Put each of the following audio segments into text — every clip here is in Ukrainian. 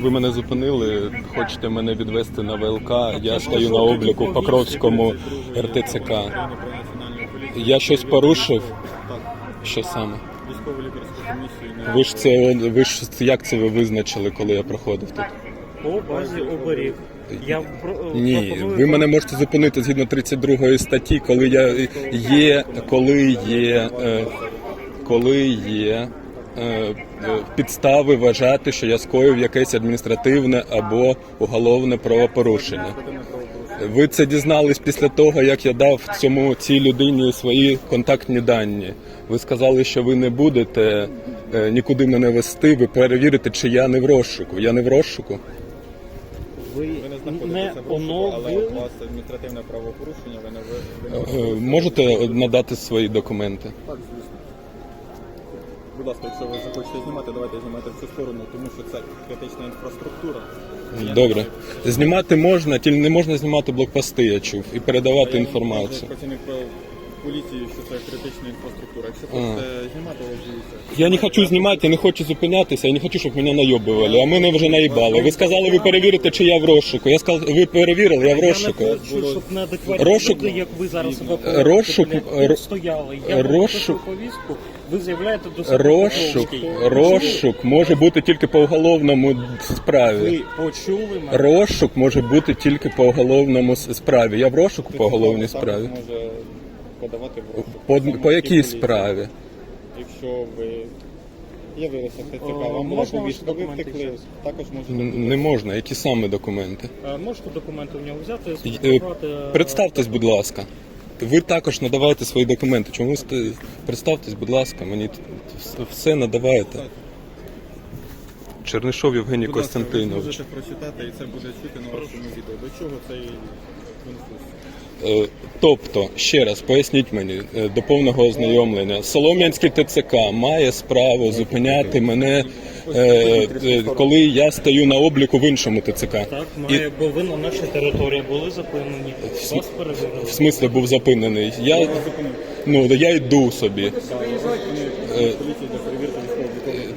Ви мене зупинили, хочете мене відвести на ВЛК. Я стою на обліку в Покровському РТЦК. Я щось порушив. Що саме? військово лікарську комісію Ви ж це ви ж як це ви визначили, коли я проходив тут? По базі оберіг. Я про- Ні, пропоную ви мене можете зупинити згідно 32 статті, коли я є, коли є, е, коли є підстави вважати, що я скоїв якесь адміністративне або уголовне правопорушення. Ви це дізнались після того, як я дав цьому цій людині свої контактні дані. Ви сказали, що ви не будете е, нікуди мене вести. Ви перевірите, чи я не в розшуку. Я не в розшуку. ви не не в розшуку, але у вас адміністративне правопорушення, ви не ви, Е, Можете надати свої документи? Так, звісно. Будь ласка, якщо ви захочете знімати, давайте знімайте в цю сторону, тому що це критична інфраструктура. Добре. Знімати можна, тільки не можна знімати блокпости, я чув, і передавати я інформацію. працівник е, поліції, що це критична інфраструктура. Якщо хочете знімати, ви дивіться. Я не хочу знімати, я не хочу зупинятися, я не хочу, щоб мене найобували, а мене вже наїбали. Ви сказали, ви перевірите, чи я в розшуку. Я сказав, ви перевірили, я в Я не розшуку. хочу, щоб неадекватні Розшук- люди, як ви зараз себе Розшук- поводите, блядь, ро- стояли. Я розшук- напишу повістку, ви заявляєте до себе Розшук, Покровський. розшук може бути тільки по уголовному справі. Ви почули мене? Розшук може бути тільки по уголовному с- справі. Я в розшуку по уголовній Також справі. може подавати в розшук. По, Саме по якій поліції. справі? Якщо ви явилися ТЦК, О, вам була можна повістка, ваші ви документи втекли, також можете. Н- Не можна. Які саме документи? Е, Можете документи в нього взяти, Е, сфотографувати. е, Представтесь, будь ласка. Ви також надавайте свої документи. Чому ви представтесь, будь ласка, мені тут все надаваєте. Чернишов Євгеній Будь ласка, ви Костянтинович. зможете прочитати і це буде чути на вашому відео. До чого цей? Е, Тобто, ще раз поясніть мені е, до повного ознайомлення. Солом'янський ТЦК має справу зупиняти мене, е, е, коли я стою на обліку в іншому ТЦК. Так, має, бо ви на нашій території були зупинені, вас перевірили. в смислі був зупинений. Я, ну, я йду собі.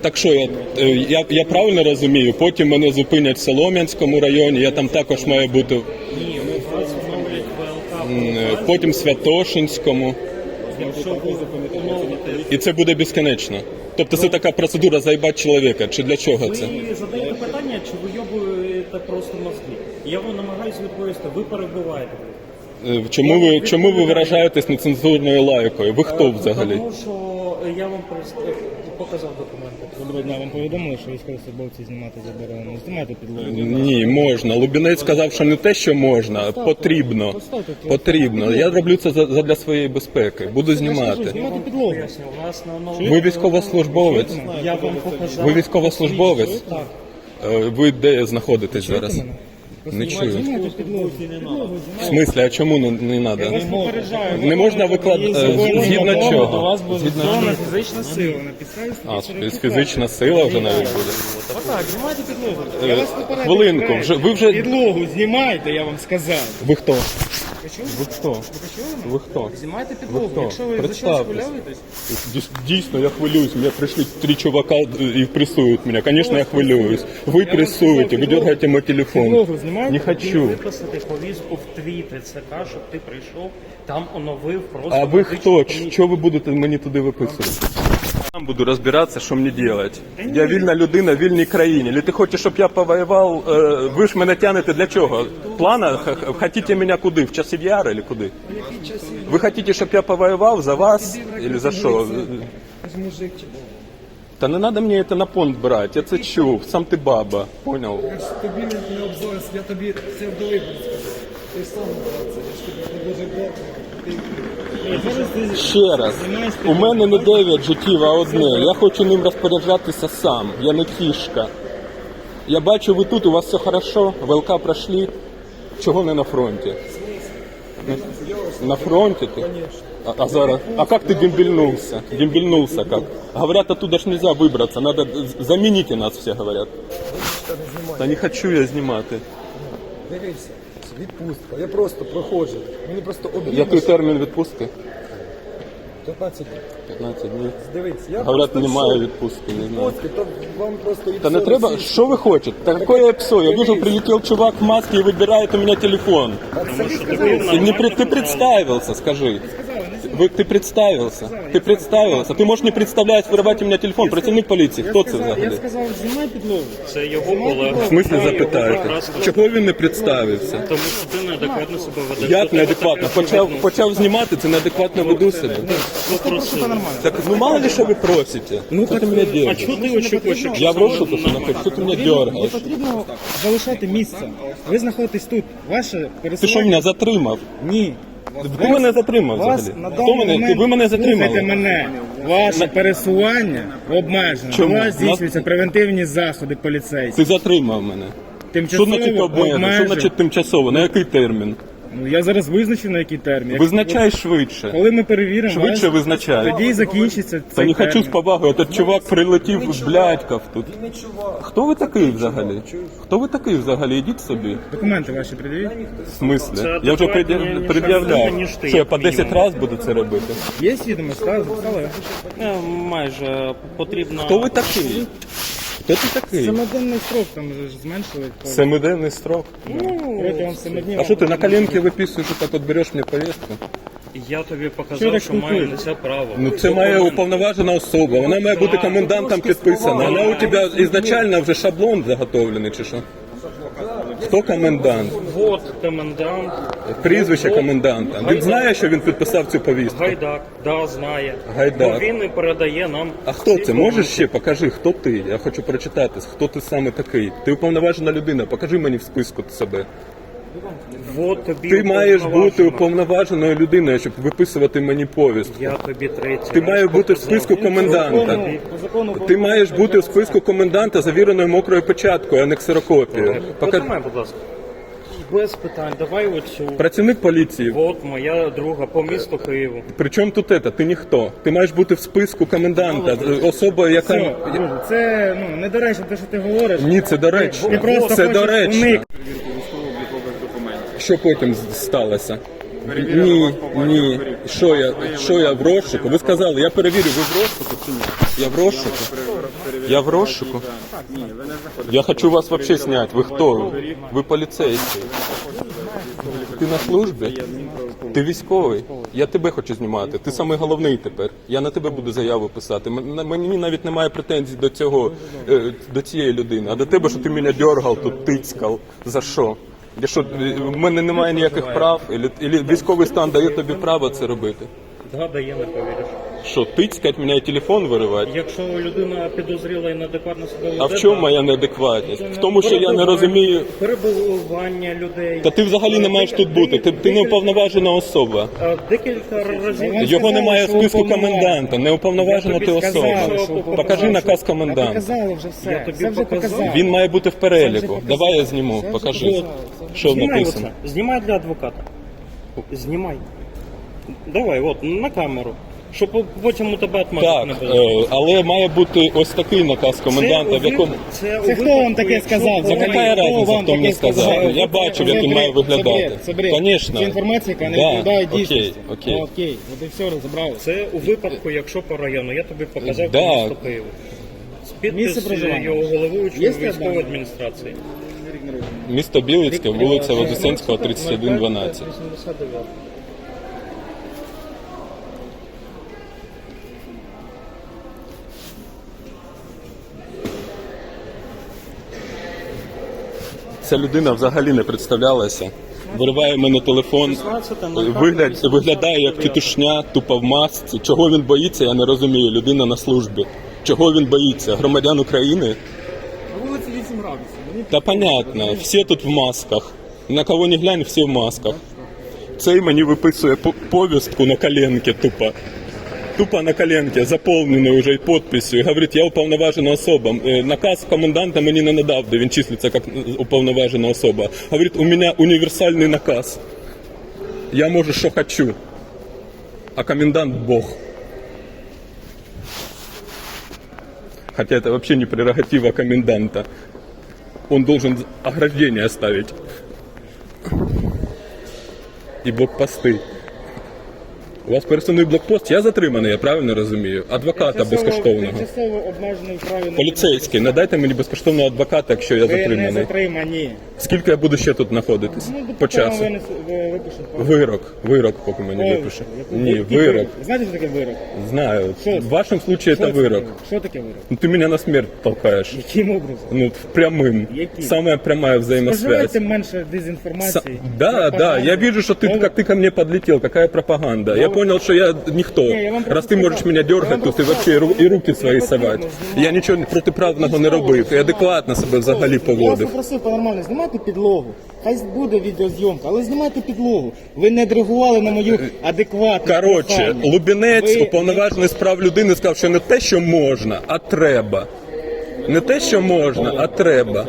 Так що я, е, я, я правильно розумію? Потім мене зупинять в Солом'янському районі, я там також маю бути, потім Святошинському. І це буде безкінечно. Тобто це така процедура заїбати чоловіка. Чи для чого це? ви задаєте питання, чи ви йобуєте просто мозги? Я вам намагаюся відповісти, ви перебиваєте. Е, Чому ви чому ви виражаєтесь нецензурною лайкою? Ви хто взагалі? Тому що я вам прис- показав документи. Доброго дня, вам повідомили, що військовослужбовці знімати заборонено. Знімайте підлогу. Ні, можна. Лубінець сказав, що не те, що можна, потрібно. Потрібно. Я роблю це за- задля своєї безпеки. Буду знімати. Знімати підлогу. Поясню, у нас на новому... Ви військовослужбовець? Я вам показав. Ви військовослужбовець? Так. Е, Ви де знаходитесь зараз? Не чую. В смислі, а чому не, не треба? Не можна викладати згідно До чого? вас буде Згідно чого? фізична сила. На підставі а фіз- фізична сила вже навіть буде. Отак, знімайте підлогу. Е, Я вас попередив. хвилинку, вже ви вже Підлогу знімайте, я вам сказав. ви хто? Ви? Ви хто? Ви? Ви хто? Знімайте Ви підлогу. хто? Якщо ви за щось Представтесь. хвилюєтесь, Дійс- Дійсно, я хвилююсь. Мне пришли три чувака и прессуют меня. Конечно, я хвилююсь. Вы прессуете, вы дергаете мой телефон. Не хочу. Виписати повістку в твій ТЦК, щоб ти прийшов, там оновив просто... А ви хто? комісію. Що ви будете мені туди виписувати? Сам буду розбиратися, що мені робити. Я вільна людина в вільній країні. Или ти хочеш, щоб я повоював? Е, Ви ж мене тянете для чого? Плана? Х- х- Хотите мене куди? В часів яра или куди? Ви хочете, щоб я повоював за вас? Или за що? Та не треба мені це на понт брати, я це чув, сам ти баба, поняв? Тобі не, не я тобі це сказати. Ти сам брат, я ж тобі не дуже. Ти Ще раз, у мене не дев'ять життів, а одне. Я хочу ним розпоряджатися сам. Я не кішка. Я бачу, ви тут, у вас все хорошо, ВЛК пройшли. Чого не на фронті? На, фронті ти? А, а зараз? А как ты дембельнулся? Дембельнулся как? Говорят, оттуда ж нельзя выбраться, надо замените нас, все говорят. Та не хочу я знімати. дивися, відпустка. Я просто проходжу. Мені просто обідно. Який термін відпустки? 15 днів. 15 днів. Дивіться, я Говорять, просто немає в відпустки, не знаю. Відпустки, то вам просто Та не треба, що ви хочете? Такое псо. Я вижу, прилетел чувак в маске и выбирает у меня телефон. Ты, не, пред- ты представился, скажи. Вы, ты представился. Ты представился. Ты можешь не представлять, вырывать у меня телефон. Противник полиции. Хто це Я взагалі? сказав, знімай підлогу. Це його колега. В смислі Я його запитаєте? прекрасно- Чого він не представився? Тому що ти неадекватно себе ведеш. Як До тебе неадекватно? так не Почав, відноситься. почав знімати, це неадекватно веду себе. Попросили. Так ну мало ли що ви просите. Ну що ти мене А делаешь? чого ти очікуєш? Я в розшуку, що знаходжусь, що ти мене Не дергаєш? потрібно залишати місце. Ви знаходитесь тут. Ваше Ти пересування... що мене затримав? Ні. Ти мене затримав Вас взагалі. на Хто даний мене? момент- Ви мене Слухайте затримали? мене. Ваше пересування обмежено. Чому? У вас здійснюються превентивні заходи поліцейські. Ти затримав мене. Що Тимчасово значить обмежено? Що обмежено. значить тимчасово? На який термін? Ну, я зараз визначу на який термін. Як- Визначай швидше. Коли ми перевіримо, Швидше вас, визначай. тоді і закінчиться Та цей не хочу з термін. повагою, этот чувак прилетів, блядькав тут. Хто ви такий взагалі? Хто ви такий взагалі? Ідіть собі. Документи ваші придивіть. В смислі? Це Я вже ніж пред'являв. Що я по 10 мінімум. разів буду це робити? Є відомості, так? Записали? Е, Майже потрібно. Хто ви такий? Хто ти такий? Семиденний строк там вже ж зменшили. Семиденний строк. Протягом семи днів. А що ти на коленки виписуєш, так от береш мені повістку? Я тобі Що показав, так що маю на це право. Ну це має уповноважена особа. Вона має бути комендантом підписана. Вона у тебе ізначально вже шаблон заготовлений чи що? Хто комендант? Вот комендант Прізвище коменданта. Він знає, що він підписав цю повістку. Гайдак, да, знає. Гайдак. Бо він і передає нам. А хто всі це? Можеш ще покажи, хто ти? Я хочу прочитати, хто ти саме такий. Ти уповноважена людина. Покажи мені в списку себе. Вот тобі Ти маєш бути уповноваженою людиною, щоб виписувати мені повістку. Я тоби третій. Ти раз маєш бути в показав. списку коменданта. По закону Ти маєш бути в списку коменданта завіреною мокрою печаткою, а не ксерокопією. Пока... Потримай, будь ласка. Без питань, давай оцю. Працівник поліції. От моя друга по місту Києву. Причому тут це? Ти ніхто. Ти маєш бути в списку коменданта, особа, яка. Все, друже, це ну, недоречно те, що ти говориш. Ні, це доречно. Ти просто Це хочеш доречно. уникнути. Що потім сталося? Ні, ні. Що я, що я в розшуку? Ви сказали, я перевірю, ви в розшуку чи ні? Я в розшуку? Я в розшуку? Я хочу вас вообще снять. Ви хто? Ви поліцейський. Ти на службі? Ти військовий? Я тебе хочу знімати. Ти самий головний тепер. Я на тебе буду заяву писати. М- на- Мені навіть немає претензій до цього, е, до цієї людини. А до тебе, що ти мене дергав, тут тицькав. За що? Я що, е, в мене немає ніяких прав? Ілі військовий стан дає тобі право це робити? Да, дає, не повіриш. Що, тицькать мене і телефон виривати? Якщо людина підозріла і неадекватно себе веде, А в чому моя неадекватність? В тому, що я не розумію. перебування людей. Та ти взагалі не маєш тут бути. Ти, ти не уповноважена особа. Декілька разів. Його немає в списку коменданта. Не уповноважена ти особа. Покажи наказ коменданта. Показали вже все. Я тобі показав. Він має бути в переліку. Давай я зніму. Покажи. Що Знімай написано. оце. Знімай для адвоката. Знімай. Давай, от, на камеру. Щоб потім у тебе Так, отмазок не було. е, але має бути ось такий наказ коменданта, в якому. це, хто вам таке сказав? вони- Яка разниця, вам хто мені таке сказав? Я бачив, як він має виглядати. бред, Це бред. Конечно. Це інформація, яка не Да, відповідає окей, дійсності. окей. Ну, окей, от і все, розібрали. Це у випадку, якщо по району. Я тобі показав Да. З Місце проживання. його головуючого Є військової складання? адміністрації. Місто Білицьке, вулиця Вознесенського, 3112. 89. Ця людина взагалі не представлялася. Вириває в мене телефон, вигляд, виглядає як тітушня, тупо в масці. Чого він боїться, я не розумію. Людина на службі. Чого він боїться? Громадян України? Та понятно, всі тут в масках. На кого не глянь, всі в масках. Цей мені виписує по- повістку на коленки тупо. Тупо на коленке, заповнений уже і підписю. І говорить, я уповноважена особа. Е, Наказ коменданта мені не надав, де він числиться як уповноважена особа. Говорить, у мене універсальний наказ. Я можу, що хочу. А комендант Бог. Хотя это вообще не прерогатива коменданта. Он должен ограждение оставить. И блокпосты. У вас пересувний блокпост, я затриманий, я правильно розумію. Адвоката безкоштовного. Тимчасово обмежений в праві на Поліцейський, надайте мені безкоштовного адвоката, якщо я Ви не затриманий. затримані. Скільки я буду ще тут знаходитись? Ну, По депутатам часу. винесу- ви- випишуть. Вирок, вирок, поки мені Ой, випише. яку- Ні, який вирок. Знаєте, що таке вирок? Знаю. Що В вашому случае Що це вирок. таке? Що таке вирок? Ну, ты меня на смерть толкаешь. Яким образом? Ну, прямым. Яким? Самая прямая взаимосвязь. Споживайте менше Са- дезінформації. Да, да, пропаганди. я вижу, что ты, Ну, как ты ко мне подлетел, какая пропаганда. Я понял, что я никто. Раз просто ты можешь сказал. меня Я дергать вам тут вообще ру- и руки свої совать. Я нічого протиправного не робив. Я адекватно себе взагалі Я вас поводив. попросив по-нормально, знімайте підлогу. Хай буде відеозйомка, але знімайте підлогу. Ви не відреагували на мою адекватну Коротше. Лубінець, уповноважений з прав людини, сказав, що не те, що можна, а треба. Не те, що можна, а треба.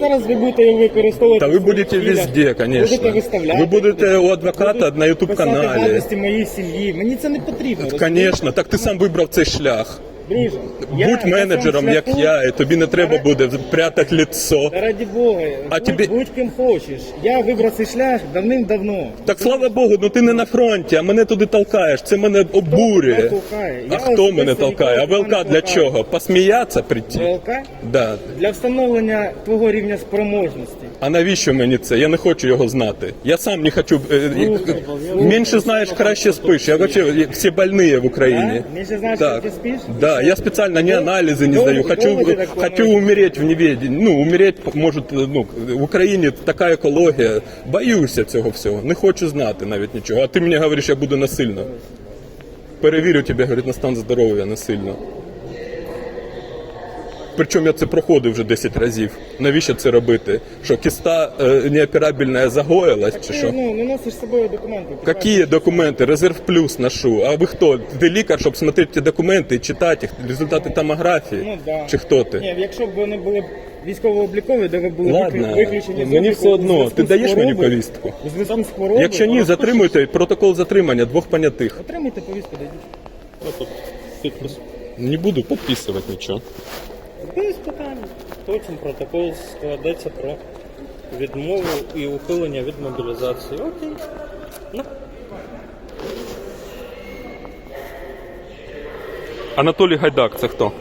Зараз ви будете використовувати. Та ви будете везде, конечно. Будете виставляти. Ви будете у адвоката на ютуб каналі. гадості сім'ї. Мені це не потрібно. Звісно, так ти сам вибрав цей шлях. Друже, Будь менеджером, як я, і тобі не треба буде прятати лицо. Та раді Бога, А будь, тобі- будь ким хочеш. Я вибрав цей шлях давним-давно. Так слава Богу, ну ти не на фронті, а мене туди толкаєш. Це мене Хто обурює. толкає? А Я хто мене толкає? А ВЛК для чого? Посміятися прийти? ВЛК? Да. Для встановлення твого рівня спроможності. А навіщо мені це? Я не хочу його знати. Я сам не хочу. е, е, Менше знаєш, краще спиш. Я вообще всі больні в Україні. Менше знаєш, ти спиш? Да, я специально не анализы не Долго- сдаю. Хочу, долго хочу умереть в неведении. Ну, умереть может, ну, в Україні така екологія. Боюся цього всього. Не хочу знати навіть нічого. А ти мені говориш, я буду насильно. Перевірю тебе, говорить, на стан здоров'я насильно. Причому я це проходив вже 10 разів. Навіщо це робити? Що кіста е, неоперабельна загоїлась чи Ти що? ну, не носиш з собою документи. Какие документы? Резерв плюс ношу. А ви хто? Ти лікар, щоб смотрети ті документи і читати їх, результати томографії? Ну, да. Чи хто ти? Ні, якщо б вони були військово-облікові, де ви були Ладно, виклю- виключені з мені обліку все одно. зв'язку Ти з даєш мені хворобою, повістку? У зв'язку з хворобою. Якщо ні, затримуйте протокол затримання двох понятих. Отримайте повістку, дадіть. Не буду підписувати нічого. Без питань. Потім протокол складеться про відмову і ухилення від мобілізації. Окей. Ну, Анатолій Гайдак, це хто?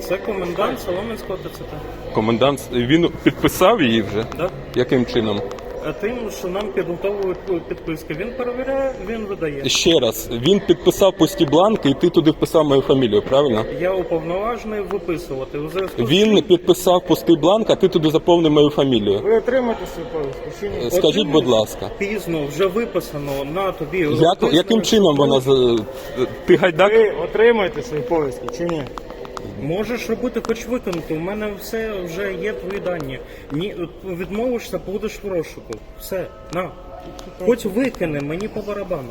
це комендант Соломенського ТЦК. Комендант. Він підписав її вже? Да? Яким чином? А тим, що нам підготовують підписки, він перевіряє, він видає. Ще раз, він підписав пусті бланки, і ти туди вписав мою фамілію, правильно? Я уповноважений виписувати у зв'язку з Він цим- підписав пустий бланк, а ти туди заповнив мою фамілію. Ви отримаєте свою повістку чи ні? Скажіть, будь ласка. Пізно вже виписано на тобі. Як, яким чином вона за- ти гайдак? Ви отримаєте свої повістки чи ні? Можеш робити хоч виконати. У мене все вже є твої дані. Ні, відмовишся, будеш в розшуку. Все, на. Хоч викине, мені по барабану.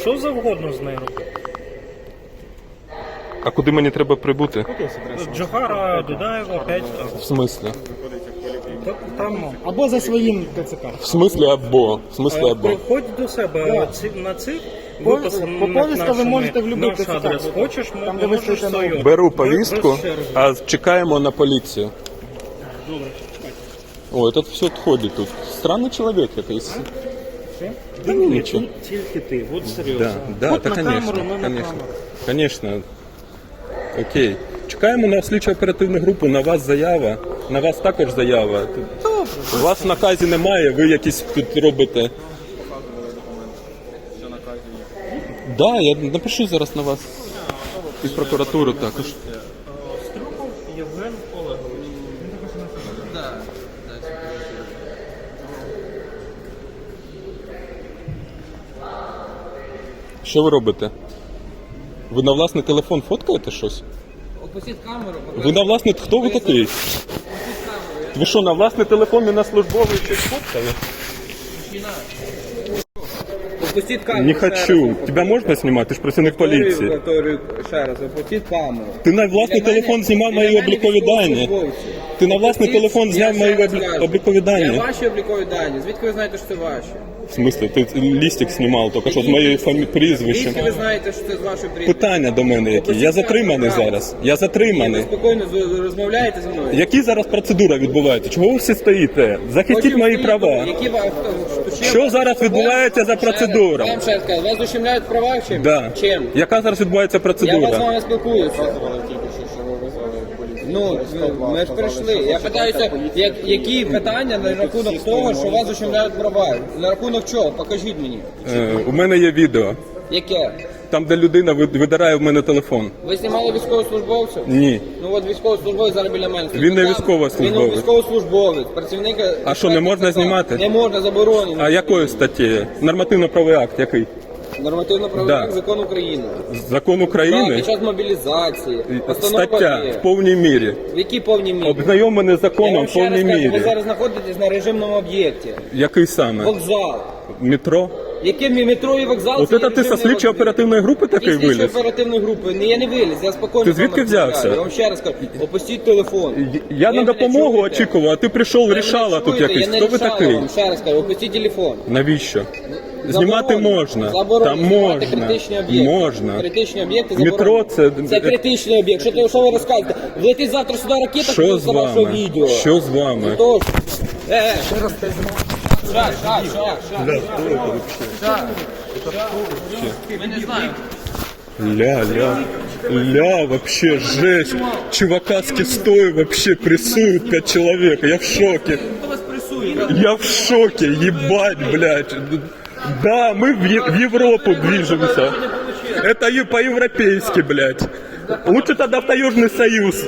Що завгодно з нею робити. А куди мені треба прибути? Джохара, Дудаєва, 5 В смислі? Там Або за своїм ТЦК. В смислі або. В смислі Е, або. Приходь до себе ці- на цих По- виписаних по повістка ви можете в любий наш адрес. Хочеш, Там, там, де ви можеш стоїте на свою. Беру повістку, а чекаємо на поліцію. Добре, О, этот все ходить тут. Странний чоловік якийсь. Та ні, ні, нічого. тут тільки ти, от серйозно. Да, да, От та на конечно, камеру, на конечно. камеру. Конечно. Окей. Чекаємо на слідчо оперативну групу, на вас заява. На вас також заява. У вас в наказі немає, ви якісь тут робите. Да, я напишу зараз на вас. І прокуратуру також. Євген Олегович. Що ви робите? Ви на власний телефон фоткаєте щось? Опустіть камеру, Ви на власний. Хто ви такий? Ви що, на власний телефон не на службовий щось фоткали? Опустіть камеру. Не ще раз. хочу. Тебя можна знімати? Ти ж працівник поліції. Повторюю ще раз, опустіть камеру. Ти на власний Для мене- телефон знімав для мої мене облікові дані. військовослужбовці. Ти на власний Опустіть, телефон зняв мої раз облі- кажу. облікові дані. Це ваші облікові дані. Звідки ви знаєте, що це ваші? В смислі, ти лістик знімав тільки що з моєю фамі... Звідки ви знаєте, що це з вашої прізвища? Питання до мене які. Я затриманий зараз. Я Ви затриманий. спокійно з- розмовляєте зі мною? Які зараз процедура відбувається? Чого ви всі стоїте? Захистіть Потім мої права. Які ви, авто- Що зараз відбувається за процедура? Я вам ще раз кажу, вас ущемляють в правах чим? Да. Чим? Яка зараз відбувається Я вас з процедура? вами спілкуюся. Ну, ми ж прийшли. Я питаюся, як, які питання на рахунок того, що вас ущемляють права? На рахунок чого? Покажіть мені. Е, У мене є відео. Яке? Там, де людина вид- видирає в мене телефон. Ви знімали військовослужбовців? Ні. Ну от військовослужбовець зараз біля мене. стоїть. Він не Там- військовослужбовець. Він військовослужбовець, працівник. А що, не можна знімати? Не можна, заборонено. А якою статтєю? Нормативно-правовий акт який? Нормативно правовий Да. акт, закон України. Закон Так, України? під час мобілізації. Постанова Стаття є. в повній мірі. В якій повній мірі? Обзнайомлений Я законом вам в ще раз повній кажу, ви мірі. зараз знаходитесь на режимному об'єкті. Який саме? Вокзал. Метро? Яке мі- метро і вокзал? От це це ти со слідчої оперативної групи такий Ті слідчі виліз? оперативної групи. Ні, я не виліз, я спокійно. Ти з вами звідки розмовляю. взявся? Я вам ще раз кажу, опустіть телефон. Я на допомогу чуєте? очікував, а ти прийшов, рішала тут якийсь. Я не Хто ви такий? вам, Ще раз кажу, опустіть телефон. Навіщо? Знімати Заборонено. можна. Заборонено. Знімати можна. критичні об'єкти. Можна. Критичні об'єкти Метро заборонено. це- Це критичний об'єкт. Що, ти- що ви розказуєте? Влетить завтра сюди ракета, Що з вами? відео. Що з вами? Тож, е, е, шаг, шаг, шаг, шаг. Ми не знаємо. Ля, ля, ля, вообще жесть. Чувака с кистой вообще прессуют пять человек. Я в шоке. Я в шоке, ебать, блядь. Да, мы в, Европу движемся. Это по-европейски, блядь. Лучше тогда в Таежный Союз.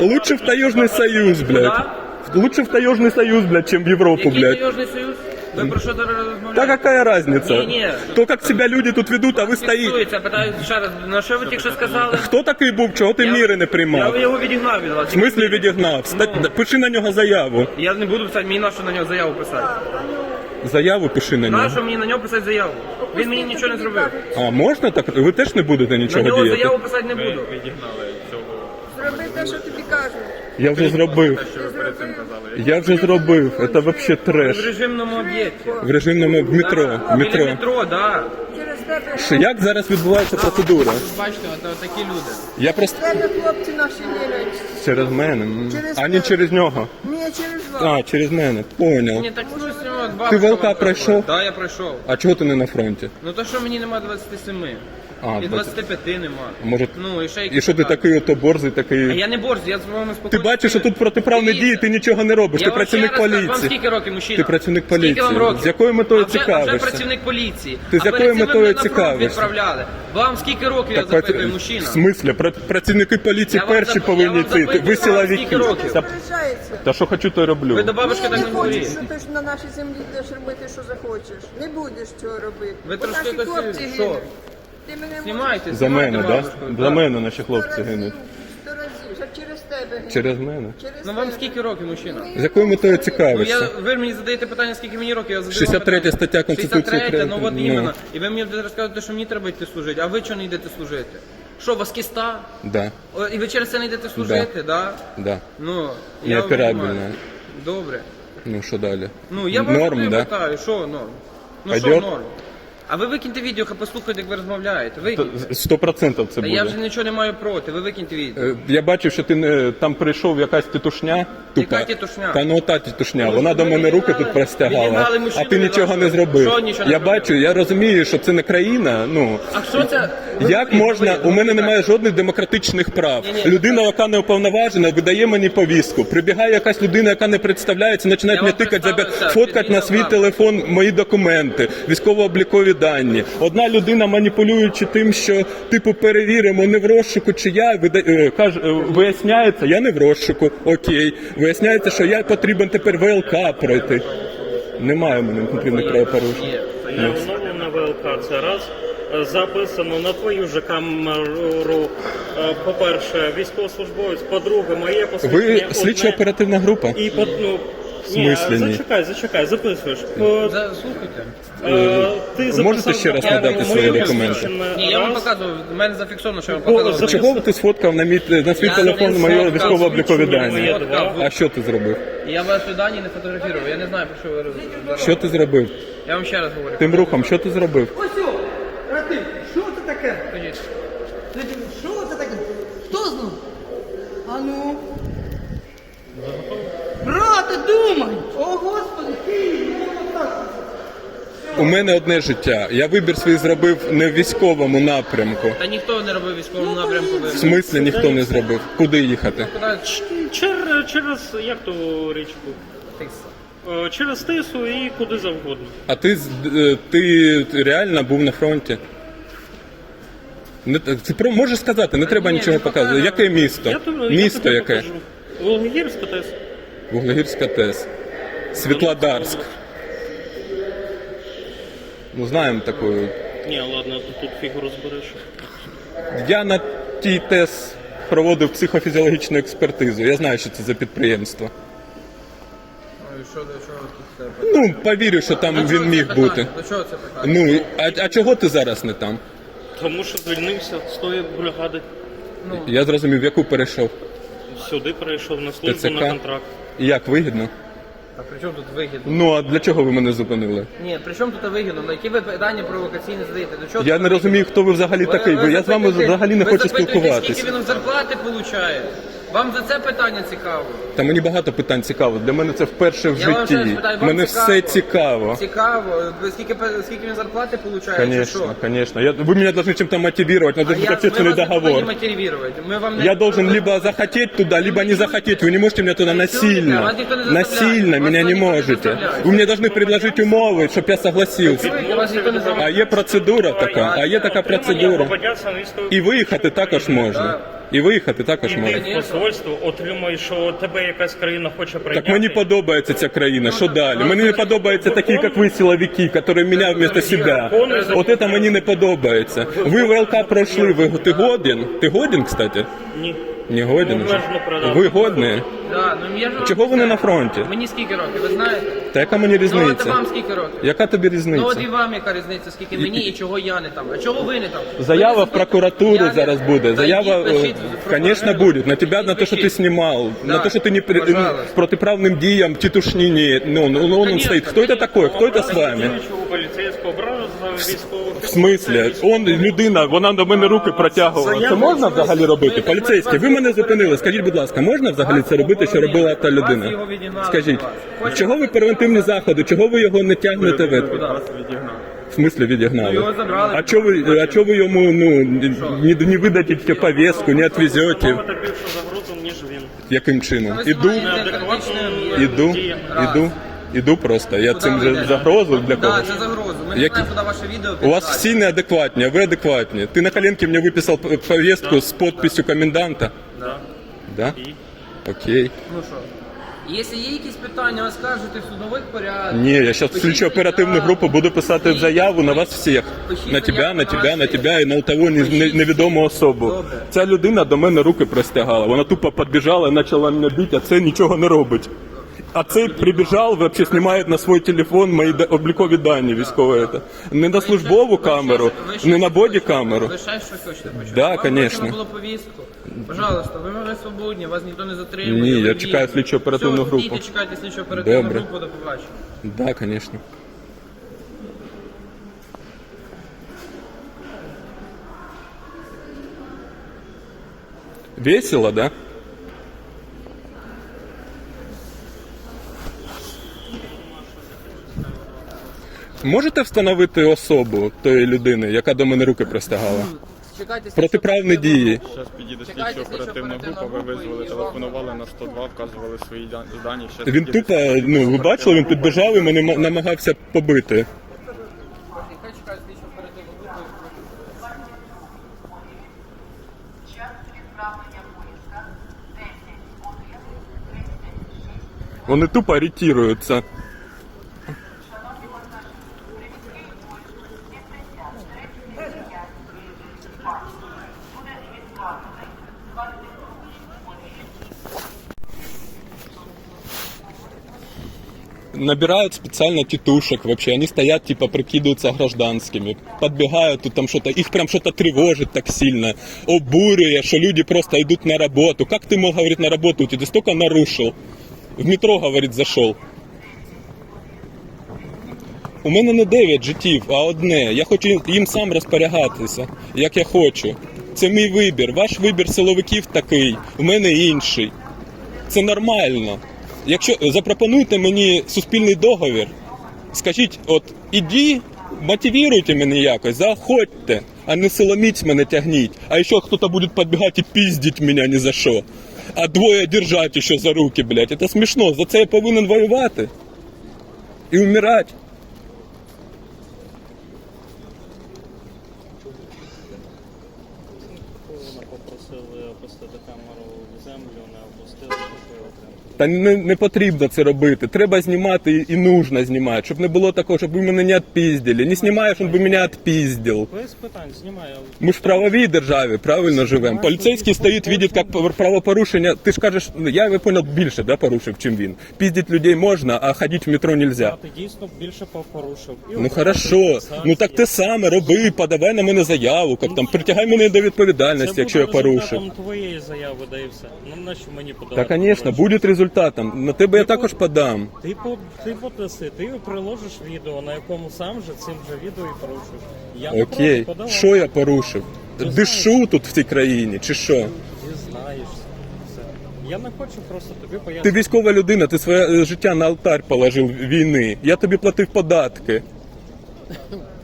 Лучше в Таежный Союз, блядь. Лучше в Таежный Союз, блядь, чем в Европу, Який блядь. Таежний союз? Ви про що зараз розмовляєте? Да какая разница? Не-не. То, как себя люди тут ведут, а вы стоите. Фіксується, питаю ще раз, на що ви тільки що сказали? Хто такий був? Чого ти міри не Я приймав? його відігнав від вас. В смислі відігнав? Ста- Пиши на нього заяву. Я не буду писати, мені на що на нього заяву писати. Заяву пиши на На нього. що мені на нього писати заяву? Він мені нічого не зробив. А можна так? Ви теж не будете На нічого нього діяти? заяву писати не буду. Зроби те, що тобі кажуть. Я вже зробив. Я вже зробив. Це взагалі В треш. режимному об'єкті. В режимному в метро. Біля метро. метро, да. Через тебе, Що, Як зараз відбувається процедура? Бачите, от, от такі люди. Я просто тебе хлопці наші вірять. через мене. м. Через А не через нього. Ні, через вас. А, через мене. Понял. Ні, так ну, з нього Ти вам пройшов? Да, я пройшов. А чого ти не на фронті? Ну то що мені нема 27. А, і 20. 25 нема. Може, Ну і ще і що ти такий ото борзий, А такий. я не борзий, я з вами Ти спокійно. бачиш, що тут протиправні Дивіться. дії, ти нічого не робиш. Я Ти вам працівник ще раз кажу, Вам поліції. скільки років, мужчина? Ти працівник Скільки вам років? З якою метою а вже, А цікавишся? вже працівник поліції. Ти з а якою перед цим метою ви мене на фронт цікавишся? відправляли. Вам скільки років я Так, запитую, в мужчина? смислі? Пра- Працівники поліції Я вам перші зап- я повинні вам йти. Ти- запитую, Ви вам силовики. років? Та, що хочу, то й роблю. Ви до бабушки так не не хочеш, говоріть. що ти ж на нашій землі будеш робити, що захочеш. Не будеш цього робити. Ви трошки наші хлопці що? гинуть. Ти мене Знімайте, За знімайте мене, да? бабушку. За мене наші хлопці гинуть. Сто разів, щоб через тебе гинуть. Через мене. Через Ну вам тебе. скільки років, мужчина? З якою метою Ну, я, цікавишся? ви мені задаєте питання, скільки мені років, я задаю 63 стаття Конституції 63, ну от України. іменно. І ви мені будете розказувати, що мені треба йти служити, а ви чого не йдете служити? Що, у вас кіста? Да, О, І ви через це не йдете служити, да? да. Ну, я Неоперабельно. розумію. Добре. Ну що далі? Ну, я вас Норм, да? питаю, що норм? Ну Пойдет? що норм? А ви викиньте відео, хай послухайте, як ви розмовляєте. Викиньте. Сто процентів це Та я вже нічого не маю проти, ви викиньте відео. Е, Я бачив, що ти не там прийшов якась тітушня. Тупа. Яка тітушня? Та ну та тітушня. Ну, Вона ви до мене руки тут простягала, відігнали а ти нічого не зробив. Що нічого не Я зробив? бачу, я розумію, що це не країна. Ну А що це? Як можна, у мене немає жодних демократичних прав. Ні-ні. Людина, яка не уповноважена, видає мені повістку. Прибігає якась людина, яка не представляється, починає Я мені тикати, представився, фоткати на свій телефон мої документи, військово-облікові дані. Одна людина, маніпулюючи тим, що типу перевіримо, не в розшуку, чи я вида- е, каже, виясняється, я не в розшуку. Окей, виясняється, що я потрібен тепер ВЛК пройти. Немає в мене потрібних правопорушень. Я оновлена ВЛК, це раз. Е, Записано на твою же камеру, е, по-перше, військовослужбовець, по-друге, моє посвідчення. Ви одне. слідчо оперативна група? І по, ну, ні? зачекай, зачекай, записуєш. По, Заслухайте. Е, ти можете ще раз надати свої документи? Ні, я вам показував, в мене зафіксовано, що я вам показував. за- Чого ти сфоткав на мій на свій Я телефон не мої сфоткав, військово-облікові свідчення дані? моє. А що ти зробив? Я ваші дані не фотографував, я не знаю, про що ви розмовляєте. Що ти зробив? Я вам ще раз говорю. Тим рухом, що ти зробив? Ось о, брати, що це таке? Скажіть. Що це таке? Хто знав? А ну. Брате, думай! О, Господи, ти, ну так. У мене одне життя. Я вибір свій зробив не в військовому напрямку. Та ніхто не робив військовому напрямку. В смислі ніхто не зробив. Куди їхати? Чер, через як ту річку? Е, Через Тису і куди завгодно. А ти, з- е, ти реально був на фронті? Не, ти про можеш сказати, не треба ні, нічого не показувати. показую. Яке місто? Я тобі, місто я тобі яке? покажу. Волгогірська Тис. Вуглегірська ТЕС. Світлодарськ. Ну, знаємо таку. Ні, ладно, тут, тут фігу розбереш. Я на тій ТЕС проводив психофізіологічну експертизу. Я знаю, що це за підприємство. Ну, і що, до чого тут це? Ну, повірю, що там До чого він це міг питання? бути. До чого це питання? Ну, а, а чого ти зараз не там? Тому що звільнився з тої бригади. Я зрозумів, в яку перейшов. Сюди перейшов на службу ТЦК? на контракт. І як вигідно? А при чому тут вигідно? Ну, а для чого ви мене зупинили? Ні, при чому тут вигідно? На які ви питання провокаційні задаєте? До чого Я тут не вигідно? розумію, хто ви взагалі такий. Ви- Я з вами запитуєте- взагалі не ви хочу запитуєте, спілкуватись. Скільки він зарплати получає? Вам за це питання цікаво? Та мені багато питань цікаво. Для мене це вперше в Я вам ще раз житті. питаю, вам Мене цікаво? все цікаво. Цікаво. Ви Скільки, пе- скільки він зарплати получає? чи Конечно, що? конечно. Я, вы меня должны чем-то мотивировать, надо А быть я, ми общественный вас не повинні договор. мотивувати. Ми вам не... Я должен либо захотеть туда, либо не захотеть. Вы не можете меня туда насильно. Вас никто не заставляет. Насильно Вас меня не никто не можете. заставляет. Вы мне должны предложить умови, щоб я согласился. Вас ніхто не А забирає. є процедура така, а є така процедура. Подняться на військовий І виїхати також можна. І виїхати також І можна. в посольство, Отримує що тебе якась країна хоче прийняти. Так мені подобається ця країна. Що далі? Мені не подобаються такі, як ви, силовики, які мене вместо себе. От це мені не подобається. Ви ВЛК пройшли. Ви ти годен? Ти годен, кстати? Ні. Не годен. Ну, можна продати. Ви годні? Да, ну, я ж вам Чого ви не на фронті? Мені скільки років, ви знаєте? Та яка мені Ну, от різниця? вам скільки років? Яка тобі Ну от і різниця? вам яка різниця, скільки мені і чого я не там. А чого ви не там? Заява Ви в не прокуратуру Я не- зараз буде. Та Заява, йдіть, пишіть е, в прокуратуру. конечно, будет. На тебя, на то, что ты Пишіть. снимал, на Да, то, что ты не при- пожалуйста. протиправным диям, титушнине. Ну, ну, ну, он Конечно, стоит. Кто это такой? Кто это с вами? Діючого поліцейського брали за військового В смислі? Он людина, вона до мене руки протягувала. Це можна взагалі робити? Поліцейські, ви мене зупинили. Скажіть, будь ласка, можна взагалі це робити, що робила та людина? Скажіть, чого ви превентивні заходи? Чого ви його не тягнете в? Відігнав. В смислі відігнали? його забрали. А чого ви, а чого ви йому ну не, не видадите повестку, не ніж він. Яким чином? Іду, іду, іду, іду просто. Я Куди цим ви же йдете? загрозу для Да, когось. це загроза. Ми не Які? знаємо, куди ваше відео У вас всі неадекватні, а ви адекватні. Ти на коленке мне выписал п- повестку з подписью коменданта? Да. Да? Окей. Ну що? Якщо є якісь питання, ви скажете в судових порядках. Ні, я зараз Пишіть включу оперативну заяву. групу, буду писати Пишіть. заяву на вас всіх. Пишіть На тебе, заяву на на тебе, вас на всіх. тебе і на того не- не- Пишіть. невідому особу. Добре. Ця людина до мене руки простягала. Вона тупо підбіжала і почала мене бити, а це нічого не робить. А цей прибіжав, вообще знімає на свій телефон мої облікові дані військові. це. Не на службову камеру, не на боді камеру. Хочете почути? Да, було повістку. Пожалуйста, ви могли свободні, вас ніхто не затримує. Ні, я чекаю слідчу оперативну групу. Ідіть, чекайте слідчу оперативну Добре. групу, до побачення. Да, конечно. Весело, да? Можете встановити особу тої людини, яка до мене руки простягала? Чекайте Протиправні оперативну дії. Зараз підійде Чекайте, слідчо оперативна слідчо-оперативна група, ви група, визвали, і телефонували на 102, вказували свої дан- дані. Щас Він підійде тупо, слідчо ну ви бачили, він підбіжав і мене ма- намагався побити. Нехай чекають слідчу оперативну групу. Вони тупо ретируються. Набирают специально тетушек вообще, они стоят, типа, прикидываются гражданскими, подбегают, тут там что-то, их прям что-то тревожит так сильно, обурює, что люди просто идут на работу. Как ты мог, говорит, на работу идти? Ты столько нарушил. В метро, говорит, зашел. У мене не 9 життів, а одне. Я хочу їм- їм сам розпорягатися, як я хочу. Це мій вибір. Ваш вибір силовиків такий, у мене інший. Це нормально. Якщо запропонуйте мені суспільний договір, Скажіть, от іді, мотивіруйте мене якось, заходьте, а не силоміть мене тягніть. А ще хтось буде підбігати і піздіть мене ні за що. А двоє держать ще за руки, блядь. Це смішно. За це я повинен воювати і вмирати. Вона попросили опустити камеру в землю, не опустили, що окремо. Та не, не потрібно це робити. Треба знімати і, і нужно знімати, щоб не було такого, щоб ви мене не відпіздили. Не знімаєш, щоб ви мене відпіздив. Без питань, знімаю. Ми ж в правовій державі, правильно живемо. Поліцейський стоїть, видить, як правопорушення. Ти ж кажеш, ну, я ви понял, більше да, порушив, чим він. Піздить людей можна, а ходити в метро нельзя. Ти дійсно більше порушив. Ну хорошо, ну так ти саме роби, подавай на мене заяву, як там притягай мене до відповідальності, якщо я порушив. твоєї заяви, да і все. Ну на що мені подавати? Та, звісно, буде результатом. На тебе я також подам. Ти по ти подаси, ти приложиш відео, на якому сам же цим же відео і порушиш. Я не Окей, проти, що я порушив? Дишу тут в цій країні, чи що? Дізнаєшся. Все. Я не хочу просто тобі Ти пояснити. військова людина, ти своє е, життя на алтарь положив війни. Я тобі платив податки.